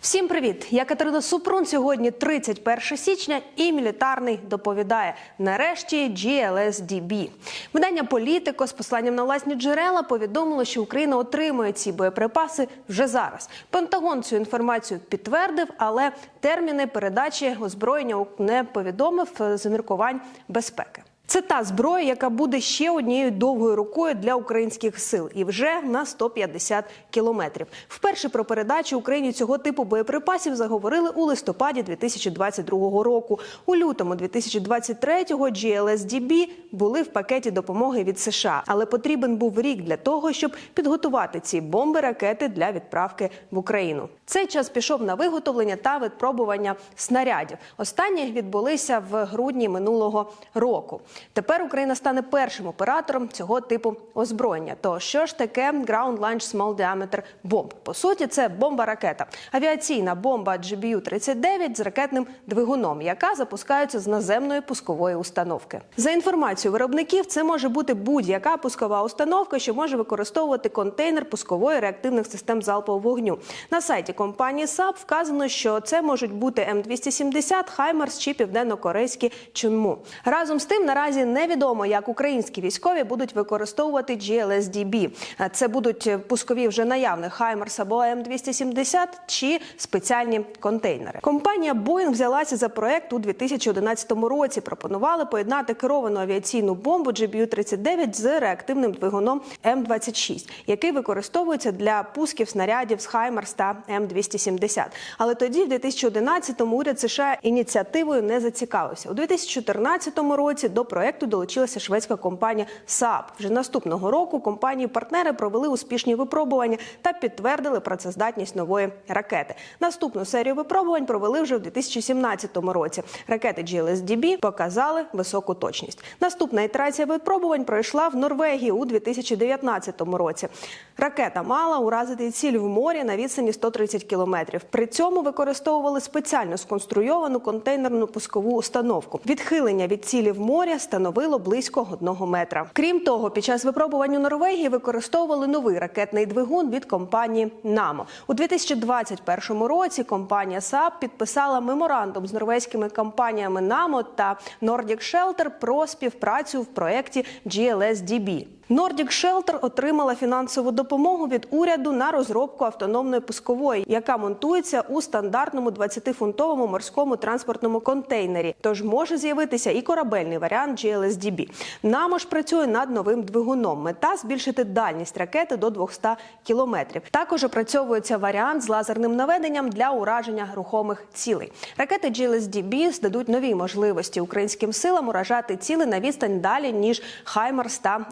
Всім привіт! Я Катерина Супрун. Сьогодні 31 січня, і мілітарний доповідає нарешті GLSDB. Видання Політико з посланням на власні джерела повідомило, що Україна отримує ці боєприпаси вже зараз. Пентагон цю інформацію підтвердив, але терміни передачі озброєння не повідомив з міркувань безпеки. Це та зброя, яка буде ще однією довгою рукою для українських сил, і вже на 150 кілометрів. Вперше про передачу Україні цього типу боєприпасів заговорили у листопаді 2022 року. У лютому 2023-го GLSDB були в пакеті допомоги від США, але потрібен був рік для того, щоб підготувати ці бомби ракети для відправки в Україну. Цей час пішов на виготовлення та випробування снарядів. Останні відбулися в грудні минулого року. Тепер Україна стане першим оператором цього типу озброєння. То що ж таке Ground Launch Small Diameter Bomb? По суті, це бомба-ракета, авіаційна бомба GBU-39 з ракетним двигуном, яка запускається з наземної пускової установки. За інформацією виробників, це може бути будь-яка пускова установка, що може використовувати контейнер пускової реактивних систем залпового вогню. На сайті компанії САП вказано, що це можуть бути М270, Хаймерс чи південно-корейські Чунму. Разом з тим наразі невідомо, як українські військові будуть використовувати GLSDB. Це будуть пускові вже наявних Хаймерс або М270 чи спеціальні контейнери. Компанія Boeing взялася за проект у 2011 році. Пропонували поєднати керовану авіаційну бомбу GBU-39 з реактивним двигуном М26, який використовується для пусків снарядів з Хаймерс та М270. Але тоді, в 2011-му, уряд США ініціативою не зацікавився. У 2014 році до проекту долучилася шведська компанія Saab. Вже наступного року компанії-партнери провели успішні випробування та підтвердили працездатність нової ракети. Наступну серію випробувань провели вже в 2017 році. Ракети GLSDB показали високу точність. Наступна ітерація випробувань пройшла в Норвегії у 2019 році. Ракета мала уразити ціль в морі на відстані 130 кілометрів. При цьому використовували спеціально сконструйовану контейнерну пускову установку. Відхилення від цілі в морі становило близько одного метра. Крім того, під час випробувань у Норвегії використовували новий ракетний двигун від компанії Намо. У 2021 році компанія САП підписала меморандум з норвезькими компаніями Намо та Nordic Shelter про співпрацю в проєкті GLSDB. Nordic Shelter отримала фінансову допомогу від уряду на розробку автономної пускової, яка монтується у стандартному 20-фунтовому морському транспортному контейнері. Тож може з'явитися і корабельний варіант GLSDB. Намо ж працює над новим двигуном. Мета збільшити дальність ракети до 200 кілометрів. Також опрацьовується варіант з лазерним наведенням для ураження рухомих цілей. Ракети GLSDB здадуть нові можливості українським силам уражати цілі на відстань далі ніж Хаймерс та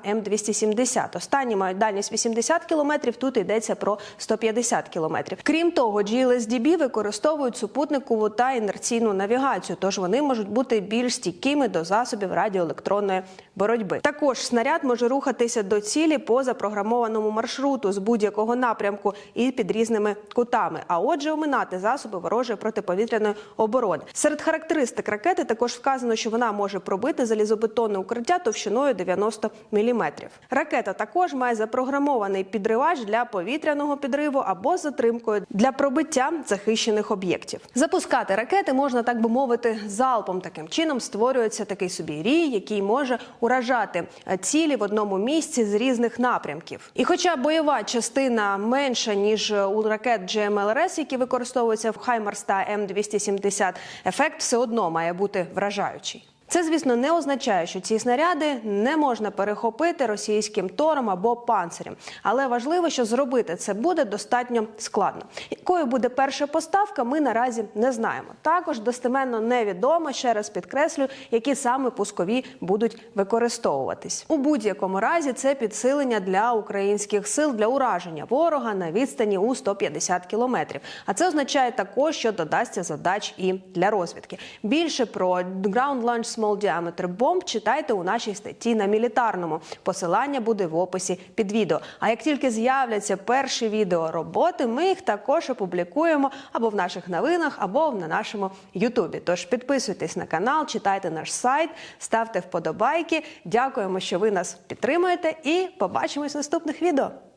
М270. Останні мають дальність 80 кілометрів. Тут йдеться про 150 кілометрів. Крім того, GLSDB використовують супутникову та інерційну навігацію, тож вони можуть бути більш стійкими до засобів радіоелектронної боротьби. Також снаряд може рухатися до цілі по запрограмованому маршруту з будь-якого напрямку і під різними кутами. А отже, оминати засоби ворожої протиповітряної оборони. Серед характеристик ракети також вказано, що вона може пробити залізобетонне укриття товщиною 90 міліметрів. Ракета також має запрограмований підривач для повітряного підриву або затримкою для пробиття захищених об'єктів. Запускати ракети можна, так би мовити, залпом. Таким чином створюється такий собі рій, який може уражати е, цілі в одному місці з різних напрямків. І хоча бойова частина менша ніж у ракет GMLRS, які використовуються в Хаймарс та М270, ефект все одно має бути вражаючий. Це, звісно, не означає, що ці снаряди не можна перехопити російським тором або панцирем. Але важливо, що зробити це буде достатньо складно. Якою буде перша поставка, ми наразі не знаємо. Також достеменно невідомо, ще раз підкреслю, які саме пускові будуть використовуватись. У будь-якому разі це підсилення для українських сил для ураження ворога на відстані у 150 кілометрів. А це означає також, що додасться задач і для розвідки. Більше про Ground Launch Small Diameter Bomb читайте у нашій статті на мілітарному. Посилання буде в описі під відео. А як тільки з'являться перші відео роботи, ми їх також опублікуємо або в наших новинах, або на нашому Ютубі. Тож підписуйтесь на канал, читайте наш сайт, ставте вподобайки. Дякуємо, що ви нас підтримуєте, і побачимось в наступних відео.